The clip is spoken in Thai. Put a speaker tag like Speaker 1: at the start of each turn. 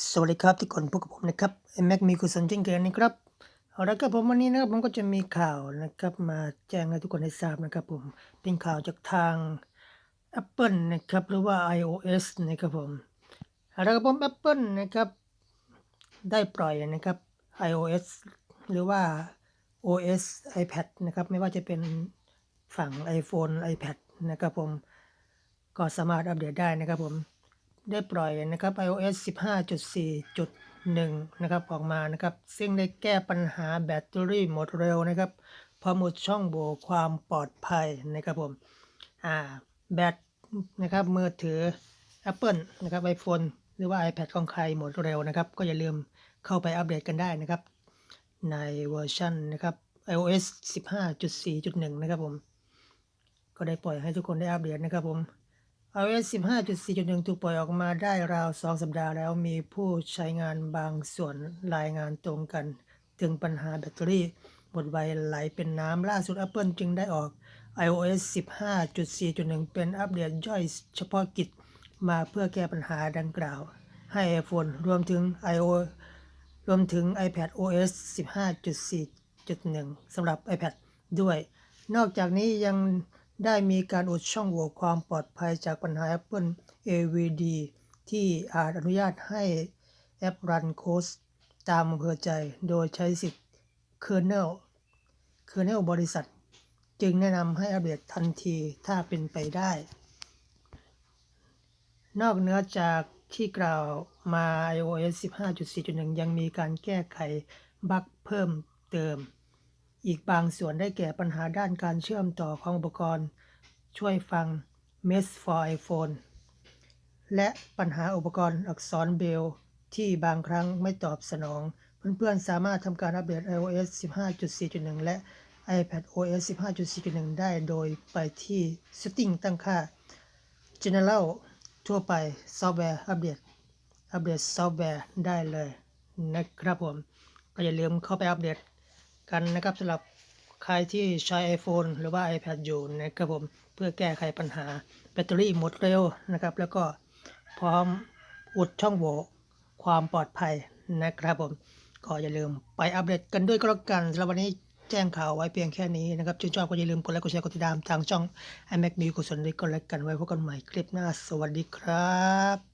Speaker 1: สวัสดีครับทุกคนพบกับผมนะครับแม็กมีกุศลเช่นเคยนะครับเอาละครับผมวันนี้นะครับผมก็จะมีข่าวนะครับมาแจ้งให้ทุกคนได้ทราบนะครับผมเป็นข่าวจากทาง Apple นะครับหรือว่า iOS นะครับผมเอาละครับผม Apple นะครับได้ปล่อยนะครับ iOS หรือว่า OS iPad นะครับไม่ว่าจะเป็นฝั่ง iPhone iPad นะครับผมก็สามารถอัปเดตได้นะครับผม ได้ปล่อยนะครับ iOS 15.4.1 นะครับออกมานะครับ ซึ่งได้แก้ปัญหาแบตเตอรี่หมดเร็วนะครับพอมหมดช่องโหว่ความปลอดภัยนะครับผมอ่าแบตนะครับมือถือ Apple นะครับ iPhone หรือว่า iPad ของใครหมดเร็วนะครับ ก็อย่าลืมเข้าไปอัปเดตกันได้นะครับ ในเวอร์ชันนะครับ iOS 15.4.1 นะครับผม ก็ได้ปล่อยให้ทุกคนได้อัปเดตนะครับผม iOS 15.4.1 ถูกปล่อยออกมาได้ราว 2 สัปดาห์แล้วมีผู้ใช้งานบางส่วนรายงานตรงกัน ถึงปัญหาแบตเตอรี่หมดไวไหลเป็นน้ำล่าสุด Apple จึงได้ออก iOS 15.4.1 เป็นอัปเดตย่อยเฉพาะกิจมาเพื่อแก้ปัญหาดังกล่าว ให้ iPhone รวมถึง iO รวมถึง iPad OS 15.4.1 สำหรับ iPad ด้วย นอกจากนี้ยัง ได้มีการอุดช่องโหว่ความปลอดภัยจากปัญหา Apple AVD ที่อาจอนุญาตให้แอปรันโค้ดตามอำเภอใจ โดยใช้สิทธิ์ kernel kernel บริษัท จึงแนะนำให้อัปเดตทันทีถ้าเป็นไปได้ นอกเหนือจากที่กล่าวมา iOS 15.4.1 ยังมีการแก้ไขบั๊กเพิ่มเติม อีกบางส่วนได้แก่ปัญหาด้านการเชื่อมต่อของอุปกรณ์ ช่วยฟัง Mesh for iPhone และปัญหาอุปกรณ์อักษรเบรลที่บางครั้งไม่ตอบสนอง เพื่อนๆ สามารถทำการอัปเดต iOS 15.4.1 และ iPad OS 15.4.1 ได้โดยไปที่ Setting ตั้งค่า General ทั่วไปซอฟต์แวร์อัปเดต อัปเดตซอฟต์แวร์ได้เลยนะครับผม ก็อย่าลืมเข้าไปอัปเดต กันนะครับสำหรับใครที่ใช้ iPhone หรือว่า iPad อยู่นะครับผมเพื่อแก้ไขปัญหาแบตเตอรี่หมดเร็วนะครับ แล้วก็พร้อมอุดช่องโหว่ความปลอดภัยนะครับผมก็อย่าลืมไปอัปเดตกันด้วยก็แล้วกันสำหรับวันนี้แจ้งข่าวไว้เพียงแค่นี้นะครับชื่นชอบก็อย่าลืมกดไลค์กดแชร์กดติดตามทางช่อง iMac มีกุศลด้วยก็แล้วกันไว้พบกันใหม่คลิปหน้า สวัสดีครับ